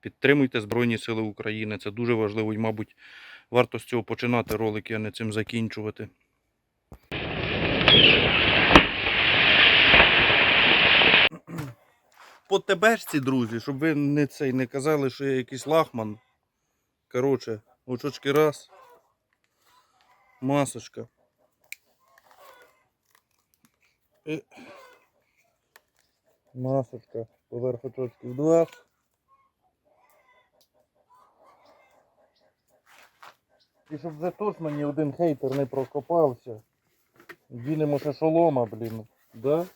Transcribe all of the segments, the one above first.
Підтримуйте Збройні Сили України. Це дуже важливо і, мабуть, варто з цього починати ролики, а не цим закінчувати. По тебешці, друзі, щоб ви не цей не казали, що я якийсь лахман. Коротше, очочки раз. Масочка. І... Масочка. Поверх очочків два. І щоб вже точно ні один хейтер не прокопався. Ділимо ще шолома, блін. Да?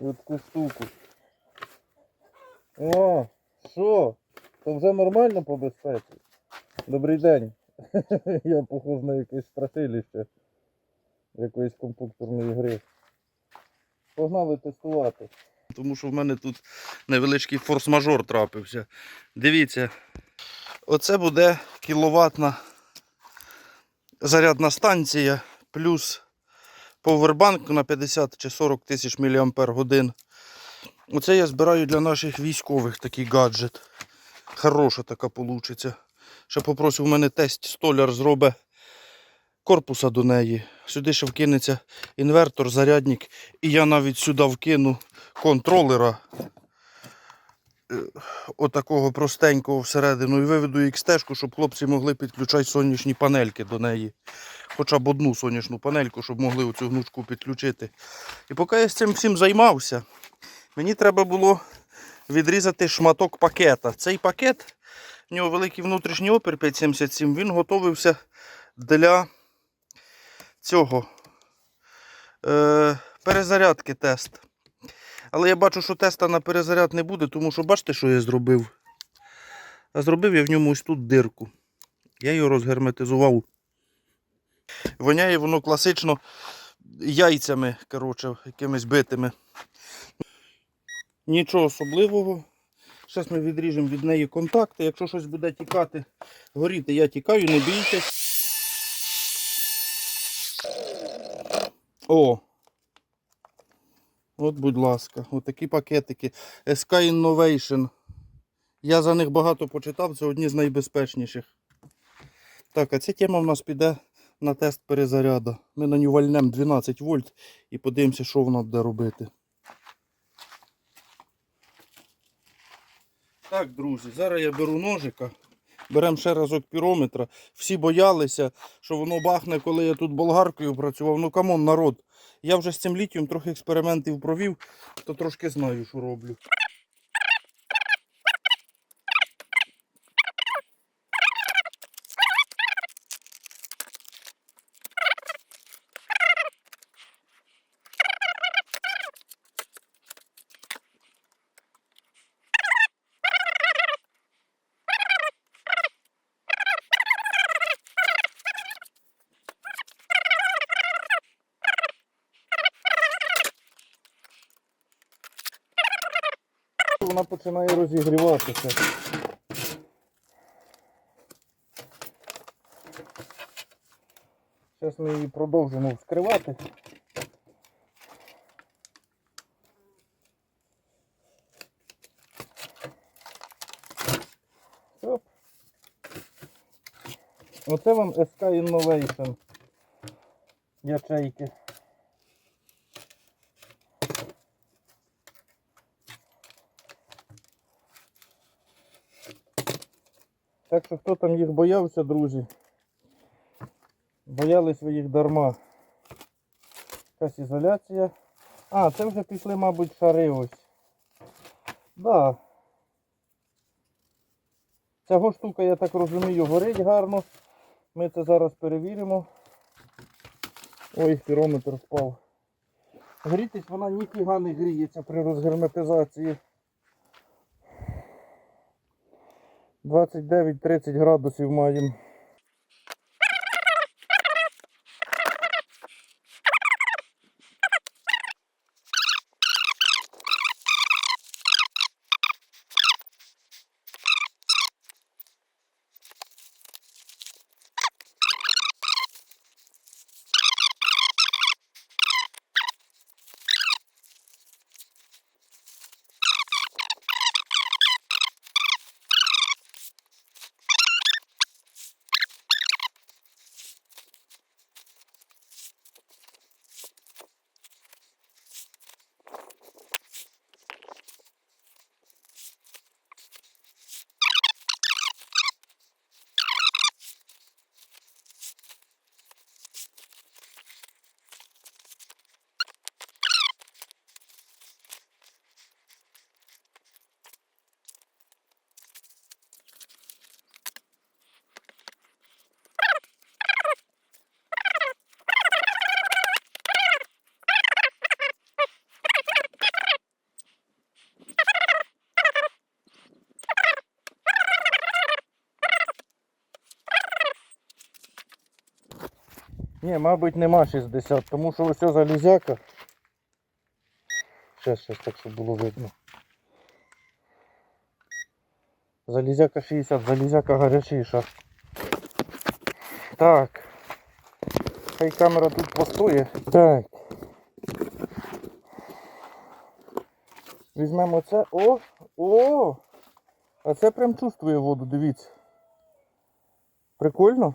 І от таку штуку. О, що? То вже нормально по безпеці? Добрий день. Я похож на якесь страшилище якоїсь комп'ютерної гри. Погнали тестувати. Тому що в мене тут невеличкий форс-мажор трапився. Дивіться, оце буде кіловатна зарядна станція плюс повербанк на 50 чи 40 тисяч мАч. Оце я збираю для наших військових такий гаджет. Хороша така получиться. Ще попросив у мене тесть столяр зробить корпуса до неї. Сюди ще вкинеться інвертор, зарядник. І я навіть сюди вкину контролера. Отакого простенького всередину і виведу XT, щоб хлопці могли підключати сонячні панельки до неї. Хоча б одну сонячну панельку, щоб могли оцю гнучку підключити. І поки я з цим всім займався, мені треба було відрізати шматок пакета. Цей пакет, в нього великий внутрішній опір 577, він готовився для цього е, перезарядки тест. Але я бачу, що теста на перезаряд не буде, тому що бачите, що я зробив? А зробив я в ньому ось тут дирку. Я його розгерметизував. Воняє воно класично яйцями, коротше, якимись битими. Нічого особливого. Зараз ми відріжемо від неї контакти. Якщо щось буде тікати, горіти, я тікаю, не бійтесь. О! От, будь ласка, отакі пакетики. SK Innovation. Я за них багато почитав, це одні з найбезпечніших. Так, а ця тема в нас піде на тест перезаряду. Ми на нього вальнемо 12 вольт і подивимося, що вона буде робити. Так, друзі, зараз я беру ножика. Беремо ще разок пірометра. Всі боялися, що воно бахне, коли я тут болгаркою працював. Ну камон, народ. Я вже з цим літієм трохи експериментів провів, то трошки знаю, що роблю. Вона починає розігріватися. Зараз ми її продовжимо вскривати. Оп. Оце вам SK Innovation ячейки. Так що хто там їх боявся, друзі, боялись ви їх дарма. Якась ізоляція. А, це вже пішли, мабуть, шари ось. Да. Ця штука, я так розумію, горить гарно. Ми це зараз перевіримо. Ой, пірометр впав. Грітись вона ніфіга не гріється при розгерметизації. 29-30 градусів маємо. Ні, мабуть, нема 60, тому що ось залізяка. Щас, щас так, щоб було видно. Залізяка 60, залізяка гарячіша. Так. Хай камера тут постоє. Так. Візьмемо це. О! О! А це прям чувствує воду, дивіться. Прикольно?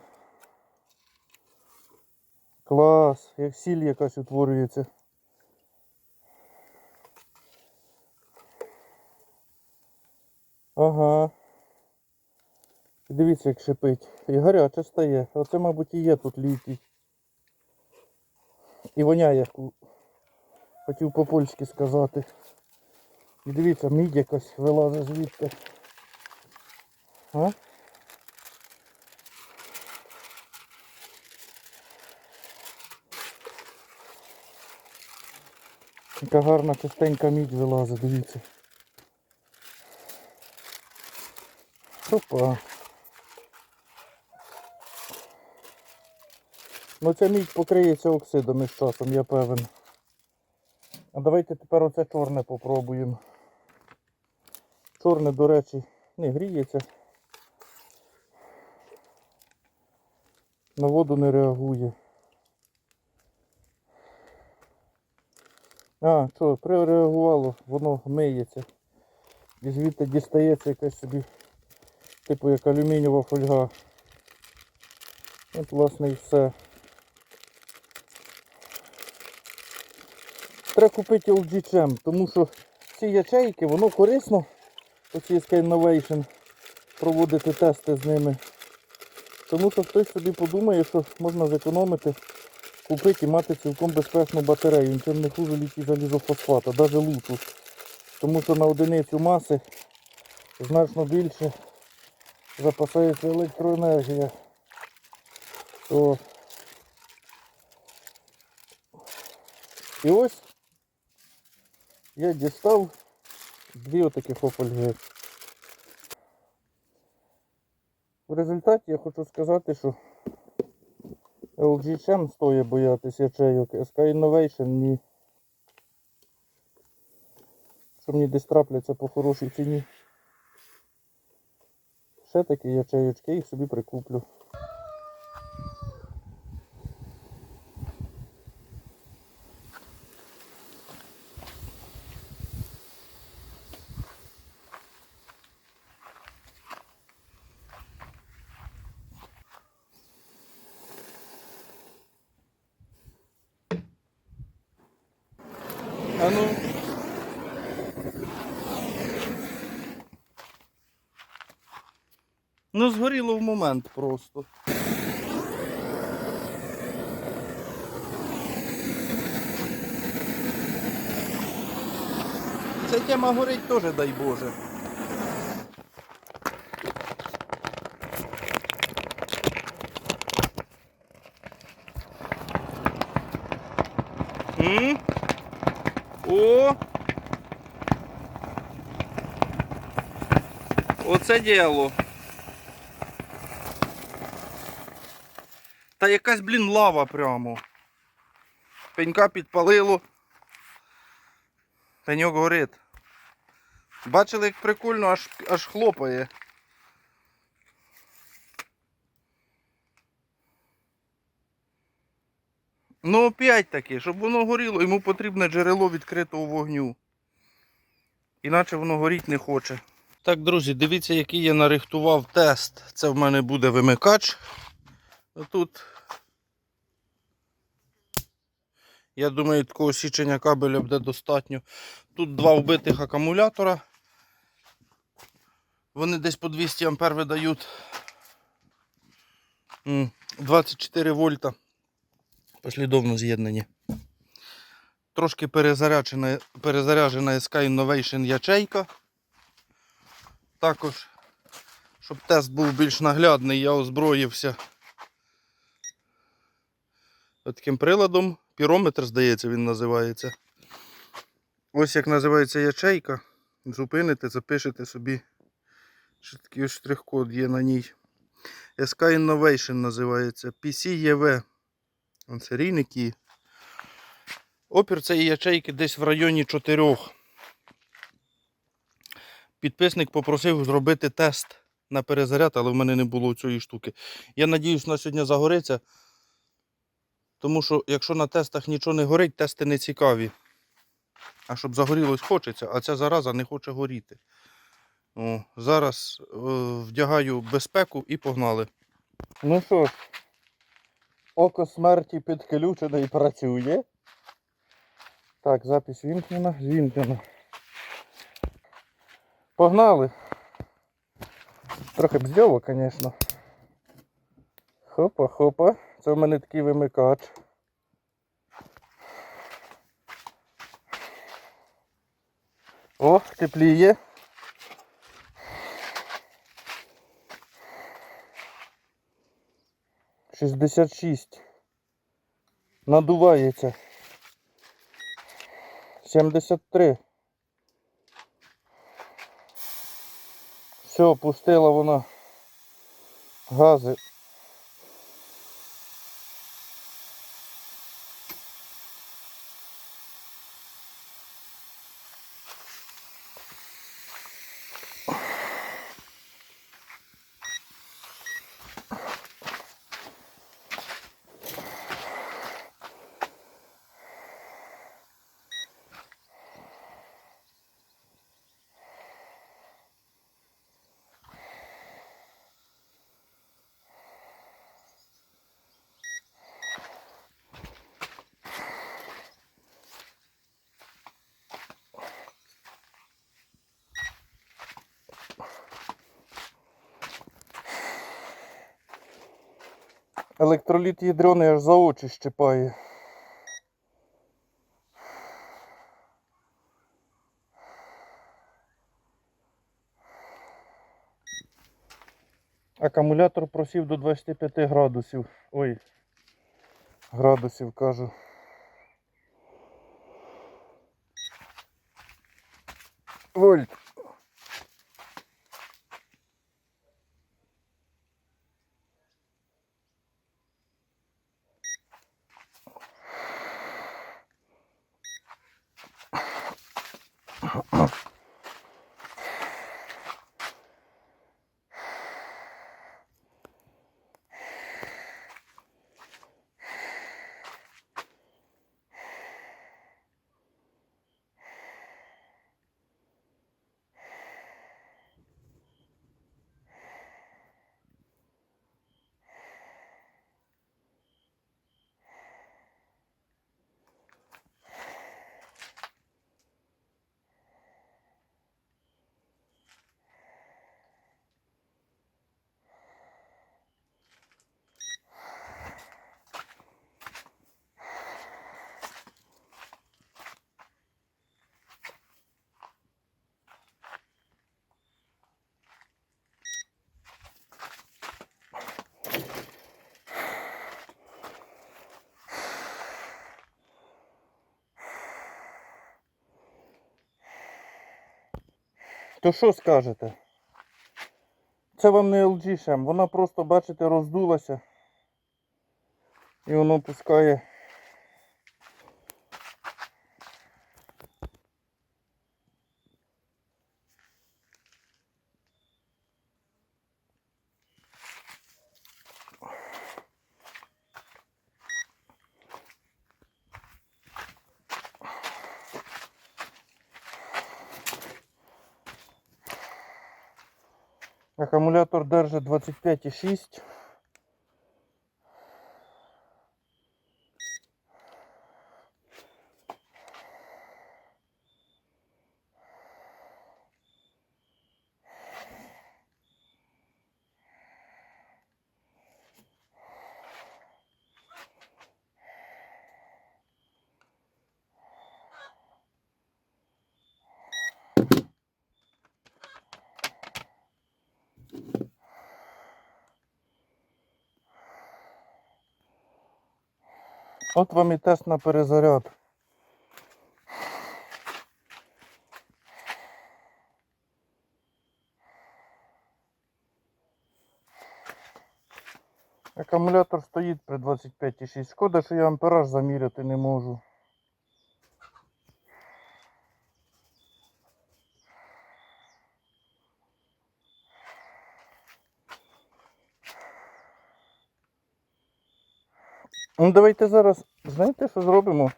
Клас, як сіль якась утворюється. Ага. Дивіться, як шипить. І гаряче стає. Оце, мабуть, і є тут літій. І воняє. Хотів по-польськи сказати. І дивіться, мідь якась вилазить звідти. А? Яка гарна чистенька мідь вилазить, дивіться. Опа. Ну ця мідь покриється оксидом із часом, я певен. А давайте тепер оце чорне попробуємо. Чорне, до речі, не гріється. На воду не реагує. А, що, прореагувало, воно миється. І звідти дістається якась собі, типу як алюмінієва фольга. От власне і все. Треба купити LG Chem, тому що ці ячейки, воно корисно, оці Innovation, проводити тести з ними. Тому що хтось собі подумає, що можна зекономити, купити і мати цілком безпечну батарею. Нічим не хуже літій залізофосфата, навіть лучу. Тому що на одиницю маси значно більше запасається електроенергія. О. І ось я дістав дві отакі фольги. В результаті я хочу сказати, що LG Чем стоїть боятися ячейок, SK Innovation ні. Що мені десь трапляться по хорошій ціні. Ще такі ячеючки, їх собі прикуплю. А ну. Ну, згоріло в момент просто. Ця тема горить теж, дай Боже. М? О! Оце діло. Та якась, блін, лава прямо. Пенька підпалило. Пеньок горить. Бачили, як прикольно аж, аж хлопає. Ну опять таки, щоб воно горіло, йому потрібне джерело відкритого вогню. Іначе воно горіть не хоче. Так, друзі, дивіться, який я нарихтував тест. Це в мене буде вимикач. Тут, я думаю, такого січення кабеля буде достатньо. Тут два вбитих акумулятора. Вони десь по 200 ампер видають. 24 вольта. Послідовно з'єднані. Трошки перезаряджена, перезаряджена SK Innovation ячейка. Також, щоб тест був більш наглядний, я озброївся таким приладом. Пірометр, здається, він називається. Ось як називається ячейка. Зупините, запишете собі. Що такий штрих-код є на ній. SK Innovation називається. PCEV Вон серійники. Опір цієї ячейки десь в районі 4. Підписник попросив зробити тест на перезаряд, але в мене не було цієї штуки. Я надіюсь, на сьогодні загориться. Тому що якщо на тестах нічого не горить, тести не цікаві. А щоб загорілось хочеться, а ця зараза не хоче горіти. О, зараз е, вдягаю безпеку і погнали. Ну що ж, око смерті підключене і працює. Так, запись вімкнена, вімкнена. Погнали. Трохи бздьово, звісно. Хопа-хопа. Це в мене такий вимикач. О, тепліє. Шістдесят шість. Надувається. Сімдесят три. Все, пустила вона гази. Електроліт ядрений аж за очі щипає. Акумулятор просів до 25 градусів. Ой, градусів кажу. Вольт. То що скажете? Це вам не LG шем, вона просто, бачите, роздулася. І воно пускає. Акумулятор держить 25,6. От вам і тест на перезаряд. Акумулятор стоїть при 25,6. Шкода, що я ампераж заміряти не можу. Ну, давайте зараз, знаєте, що зробимо?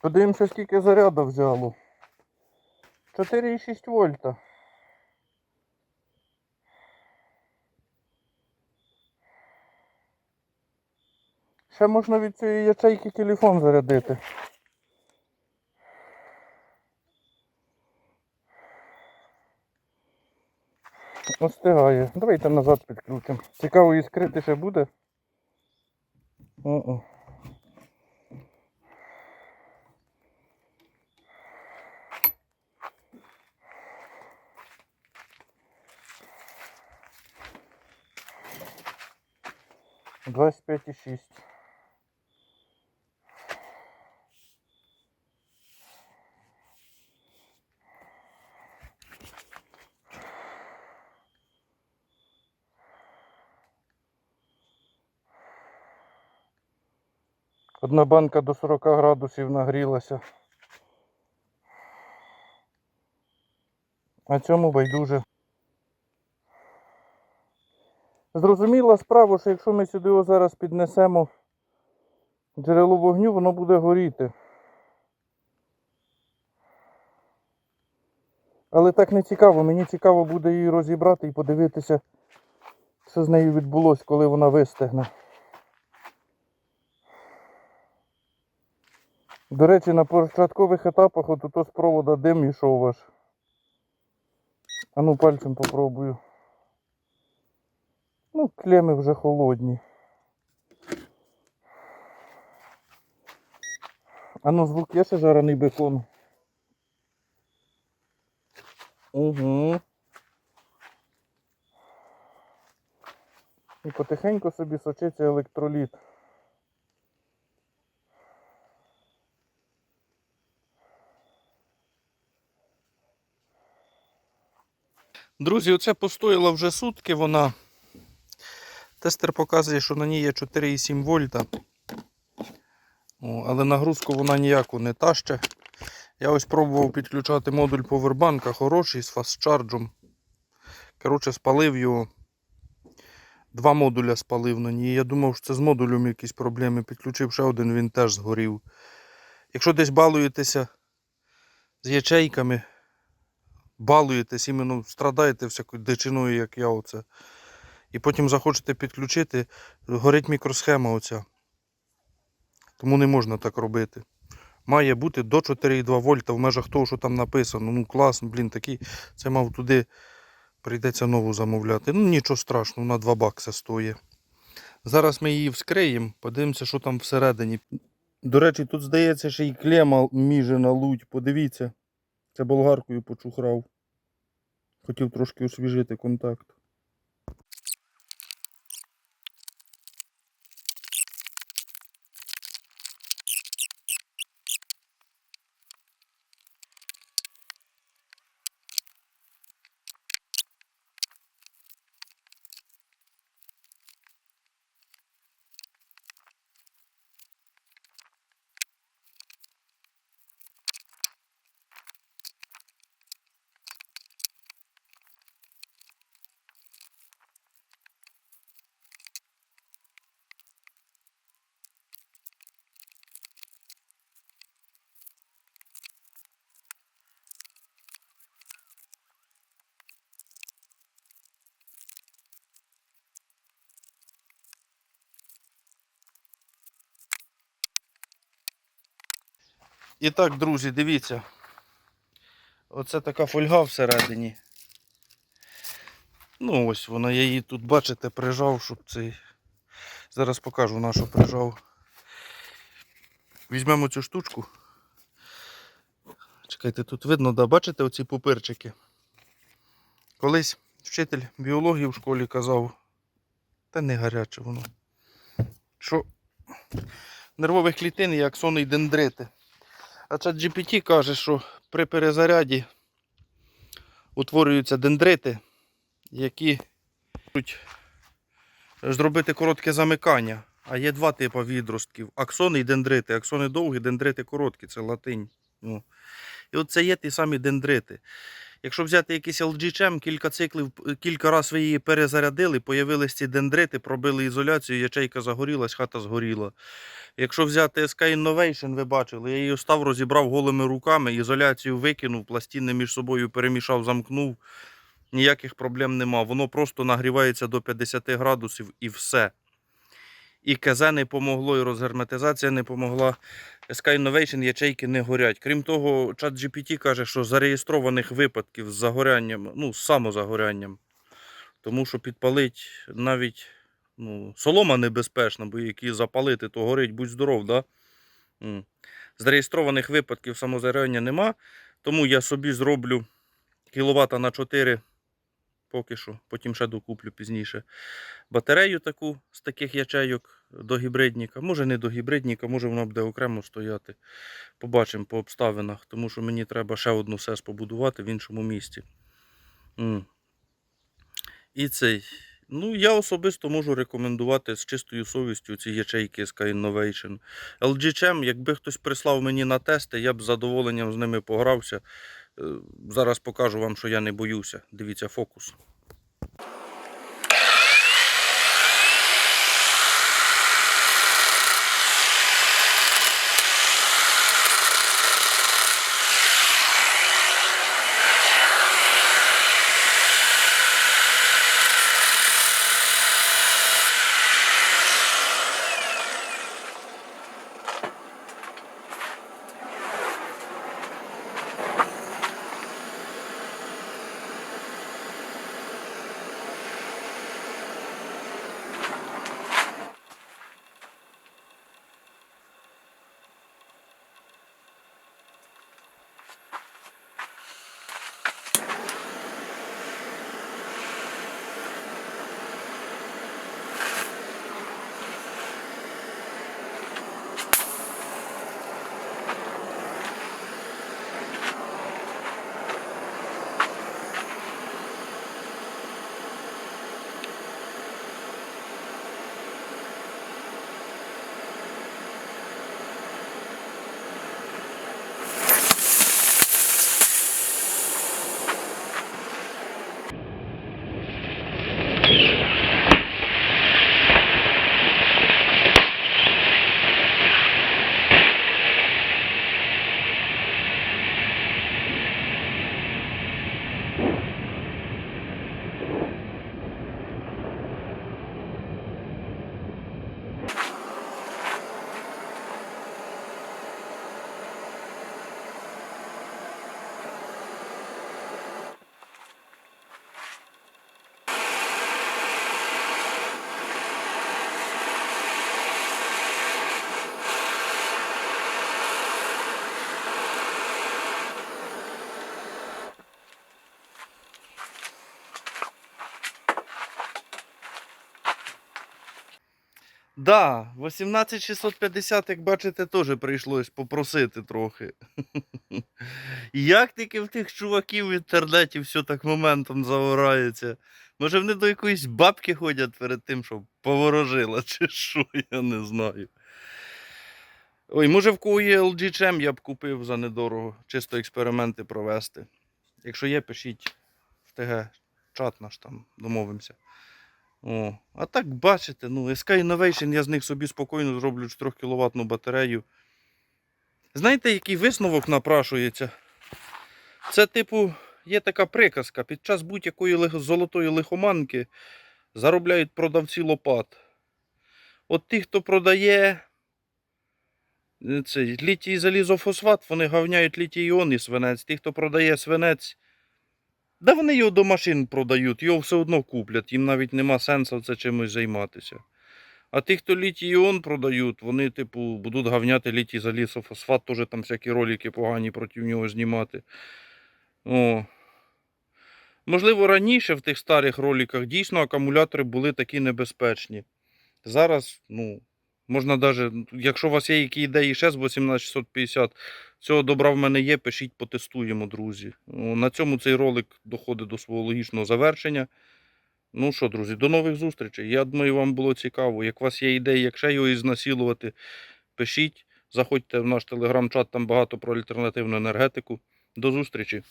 Подивимося, скільки заряду взяло. 4,6 вольта. Ще можна від цієї ячейки телефон зарядити. Остигає. Давайте назад підключимо. Цікаво, іскрити ще буде. О-о. Двадцять п'ять і шість. Одна банка до 40 градусів нагрілася. А цьому байдуже. Зрозуміла справа, що якщо ми сюди його зараз піднесемо джерело вогню, воно буде горіти. Але так не цікаво. Мені цікаво буде її розібрати і подивитися, що з нею відбулося, коли вона вистигне. До речі, на початкових етапах от ото з провода дим йшов аж. А ну пальцем попробую. Ну, клеми вже холодні. А ну звук є ще жарений бекон. Угу. І потихеньку собі сочиться електроліт. Друзі, оце постояла вже сутки вона. Тестер показує, що на ній є 4,7 вольта. Але нагрузку вона ніяку не таще. Я ось пробував підключати модуль повербанка хороший з фастчарджем. Коротше, спалив його. Два модуля спалив на ній. Я думав, що це з модулем якісь проблеми. Підключив ще один, він теж згорів. Якщо десь балуєтеся з ячейками, балуєтесь, іменно страдаєте всякою дичиною, як я оце. І потім захочете підключити, горить мікросхема оця. Тому не можна так робити. Має бути до 4,2 вольта в межах того, що там написано. Ну класно, блін, такий. Це мав туди. Прийдеться нову замовляти. Ну нічого страшного, на 2 бакси стоїть. Зараз ми її вскриємо, подивимося, що там всередині. До речі, тут здається, ще й клема міжена луть. Подивіться. Це болгаркою почухрав. Хотів трошки освіжити контакт. І так, друзі, дивіться. Оце така фольга всередині. Ну ось вона, я її тут, бачите, прижав, щоб цей. Зараз покажу на що прижав. Візьмемо цю штучку. Чекайте, тут видно, да, бачите оці пупирчики? Колись вчитель біології в школі казав, та не гаряче воно. Що нервових клітин є аксони і дендрити. А чат GPT каже, що при перезаряді утворюються дендрити, які можуть зробити коротке замикання. А є два типи відростків: аксони і дендрити. Аксони довгі, дендрити короткі, це латинь. Ну. І от це є ті самі дендрити. Якщо взяти якийсь LG-чем, кілька циклів, кілька разів ви її перезарядили, появились ці дендрити, пробили ізоляцію, ячейка загорілась, хата згоріла. Якщо взяти SK Innovation, ви бачили, я її став, розібрав голими руками, ізоляцію викинув, пластини між собою перемішав, замкнув. Ніяких проблем нема. Воно просто нагрівається до 50 градусів і все. І КЗ не помогло, і розгерметизація не помогла. SK Innovation ячейки не горять. Крім того, ChatGPT каже, що зареєстрованих випадків з загорянням, ну, з самозагорянням. Тому що підпалить навіть ну, солома небезпечна, бо які запалити, то горить, будь здоров, да? Зареєстрованих випадків самозагоряння нема, тому я собі зроблю кіловата на 4 поки що, потім ще докуплю пізніше. Батарею таку з таких ячейок до гібридника. Може не до гібридника, може воно буде окремо стояти. Побачимо по обставинах, тому що мені треба ще одну СЕС побудувати в іншому місці. І цей. Ну, я особисто можу рекомендувати з чистою совістю ці ячейки Sky Innovation. LG Chem, якби хтось прислав мені на тести, я б з задоволенням з ними погрався. Е, Зараз покажу вам, що я не боюся. Дивіться фокус. Да, 18650, як бачите, теж прийшлось попросити трохи. Як тільки в тих чуваків в інтернеті все так моментом загорається. Може вони до якоїсь бабки ходять перед тим, щоб поворожила, чи що, я не знаю. Ой, може в кого є LG Chem, я б купив за недорого, чисто експерименти провести. Якщо є, пишіть в ТГ чат наш там, домовимося. О, а так бачите, ну, SK Innovation, я з них собі спокійно зроблю 4 кВт батарею. Знаєте, який висновок напрашується? Це, типу, є така приказка. Під час будь-якої золотої лихоманки заробляють продавці лопат. От ті, хто продає е, цей, літій залізофосфат, вони говняють літій іон і свинець. Ті, хто продає свинець, Да вони його до машин продають, його все одно куплять, їм навіть нема сенсу це чимось займатися. А ті, хто літій іон продають, вони, типу, будуть говняти літій залізофосфат, теж там всякі ролики погані проти нього знімати. О. Можливо, раніше в тих старих роликах дійсно акумулятори були такі небезпечні. Зараз, ну, Можна навіть, якщо у вас є які ідеї ще з 18650, цього добра в мене є, пишіть, потестуємо, друзі. На цьому цей ролик доходить до свого логічного завершення. Ну що, друзі, до нових зустрічей. Я думаю, вам було цікаво. Як у вас є ідеї, як ще його ізнасилувати, пишіть. Заходьте в наш телеграм-чат, там багато про альтернативну енергетику. До зустрічі.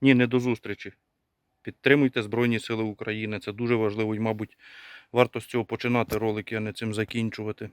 Ні, не до зустрічі. Підтримуйте Збройні Сили України. Це дуже важливо і, мабуть, варто з цього починати ролики, а не цим закінчувати.